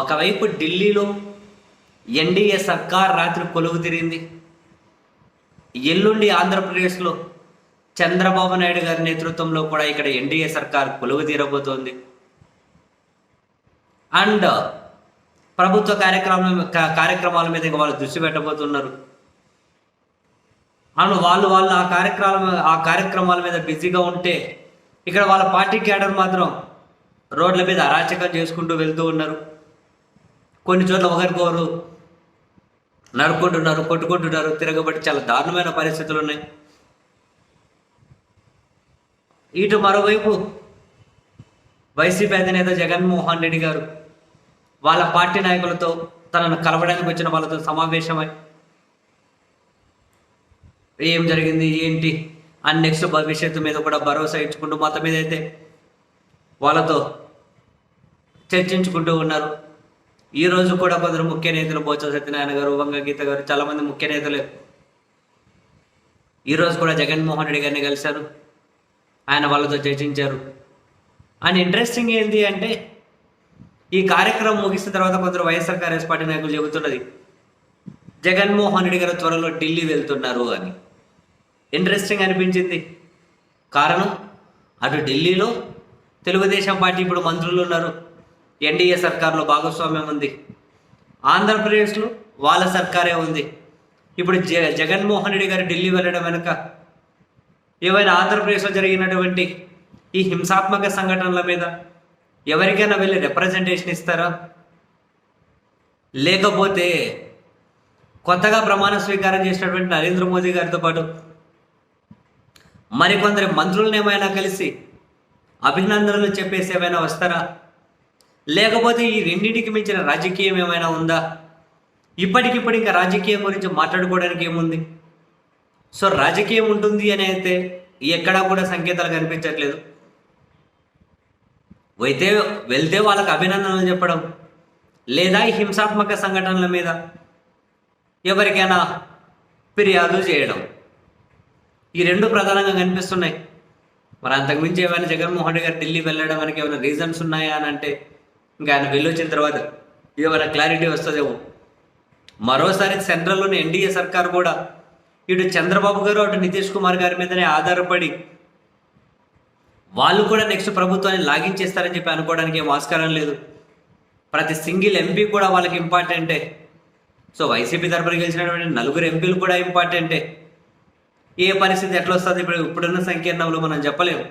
ఒకవైపు ఢిల్లీలో ఎన్డీఏ సర్కార్ రాత్రి కొలువు తిరిగింది. ఎల్లుండి ఆంధ్రప్రదేశ్లో చంద్రబాబు నాయుడు గారి నేతృత్వంలో కూడా ఇక్కడ ఎన్డీఏ సర్కార్ కొలువు తీరబోతోంది. అండ్ ప్రభుత్వ కార్యక్రమం కార్యక్రమాల మీద ఇంకా వాళ్ళు దృష్టి పెట్టబోతున్నారు. అవును వాళ్ళు వాళ్ళు ఆ కార్యక్రమం ఆ కార్యక్రమాల మీద బిజీగా ఉంటే ఇక్కడ వాళ్ళ పార్టీ క్యాడర్ మాత్రం రోడ్ల మీద అరాచకం చేసుకుంటూ వెళ్తూ ఉన్నారు. కొన్ని చోట్ల ఒకరికొకరు నరుక్కుంటున్నారు కొట్టుకుంటున్నారు తిరగబడి చాలా దారుణమైన పరిస్థితులు ఉన్నాయి. ఇటు మరోవైపు వైసీపీ అధినేత జగన్మోహన్ రెడ్డి గారు వాళ్ళ పార్టీ నాయకులతో తనను కలవడానికి వచ్చిన వాళ్ళతో సమావేశమై ఏం జరిగింది ఏంటి అండ్ నెక్స్ట్ భవిష్యత్తు మీద కూడా భరోసా ఇచ్చుకుంటూ మొత్తం మీద అయితే వాళ్ళతో చర్చించుకుంటూ ఉన్నారు. ఈ రోజు కూడా కొందరు ముఖ్య నేతలు బోత్స సత్యనారాయణ గారు వంగ గీత గారు చాలా మంది ముఖ్య నేతలు. ఈ రోజు కూడా జగన్మోహన్ రెడ్డి గారిని కలిశారు. ఆయన వాళ్ళతో చర్చించారు. అండ్ ఇంట్రెస్టింగ్ ఏంటి అంటే ఈ కార్యక్రమం ముగిసిన తర్వాత కొందరు వైఎస్ఆర్ కాంగ్రెస్ పార్టీ నాయకులు చెబుతున్నది జగన్మోహన్ రెడ్డి గారు త్వరలో ఢిల్లీ వెళ్తున్నారు అని. ఇంట్రెస్టింగ్ అనిపించింది. కారణం అటు ఢిల్లీలో తెలుగుదేశం పార్టీ ఇప్పుడు మంత్రులు ఉన్నారు. ఎన్డీఏ సర్కార్లో భాగస్వామ్యం ఉంది. ఆంధ్రప్రదేశ్లో వాళ్ళ సర్కారే ఉంది. ఇప్పుడు జ జగన్మోహన్ రెడ్డి గారు ఢిల్లీ వెళ్ళడం వెనుక ఏవైనా ఆంధ్రప్రదేశ్లో జరిగినటువంటి ఈ హింసాత్మక సంఘటనల మీద ఎవరికైనా వెళ్ళి రిప్రజెంటేషన్ ఇస్తారా? లేకపోతే కొత్తగా ప్రమాణ స్వీకారం చేసినటువంటి నరేంద్ర మోదీ గారితో పాటు మరికొందరి మంత్రులను ఏమైనా కలిసి అభినందనలు చెప్పేసి ఏమైనా వస్తారా? లేకపోతే ఈ రెండింటికి మించిన రాజకీయం ఏమైనా ఉందా? ఇప్పటికిప్పుడు ఇంకా రాజకీయం గురించి మాట్లాడుకోవడానికి ఏముంది? సో రాజకీయం ఉంటుంది అని అయితే ఎక్కడా కూడా సంకేతాలు కనిపించట్లేదు. అయితే వెళ్తే వాళ్ళకి అభినందనలు చెప్పడం లేదా హింసాత్మక సంఘటనల మీద ఎవరికైనా ఫిర్యాదు చేయడం. ఈ రెండు ప్రధానంగా కనిపిస్తున్నాయి. మరి అంతకుమించి ఏమైనా జగన్మోహన్ రెడ్డి గారు ఢిల్లీ వెళ్ళడం మనకి ఏమైనా రీజన్స్ ఉన్నాయా అని అంటే ఇంకా ఆయన వెళ్ళొచ్చిన తర్వాత ఏమైనా క్లారిటీ వస్తుందేమో. మరోసారి సెంట్రల్లోని ఎన్డీఏ సర్కార్ కూడా ఇటు చంద్రబాబు గారు అటు నితీష్ కుమార్ గారి మీదనే ఆధారపడి వాళ్ళు కూడా నెక్స్ట్ ప్రభుత్వాన్ని లాగించేస్తారని చెప్పి అనుకోవడానికి ఏం ఆస్కారం లేదు. ప్రతి సింగిల్ ఎంపీ కూడా వాళ్ళకి ఇంపార్టెంటే సో వైసీపీ తరపున గెలిచినటువంటి నలుగురు ఎంపీలు కూడా ఇంపార్టెంటే ఏ పరిస్థితి ఎట్లా వస్తుంది? ఇప్పుడు ఇప్పుడున్న సంకీర్ణంలో మనం చెప్పలేము.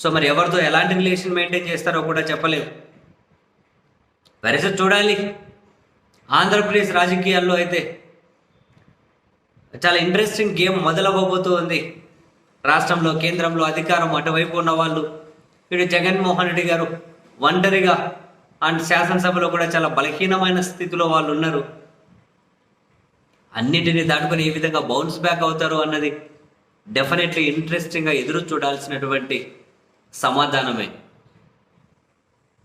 సో మరి ఎవరితో ఎలాంటి రిలేషన్ మెయింటైన్ చేస్తారో కూడా చెప్పలేము పరిస్థితి చూడాలి. ఆంధ్రప్రదేశ్ రాజకీయాల్లో అయితే చాలా ఇంట్రెస్టింగ్ గేమ్ మొదలవ్వబోతూ ఉంది. రాష్ట్రంలో కేంద్రంలో అధికారం అటువైపు ఉన్న వాళ్ళు ఇటు జగన్మోహన్ రెడ్డి గారు ఒంటరిగా అండ్ శాసనసభలో కూడా చాలా బలహీనమైన స్థితిలో వాళ్ళు ఉన్నారు. అన్నిటిని దాటుకొని ఏ విధంగా బౌన్స్ బ్యాక్ అవుతారు అన్నది డెఫినెట్లీ ఇంట్రెస్టింగ్గా ఎదురు చూడాల్సినటువంటి సమాధానమే.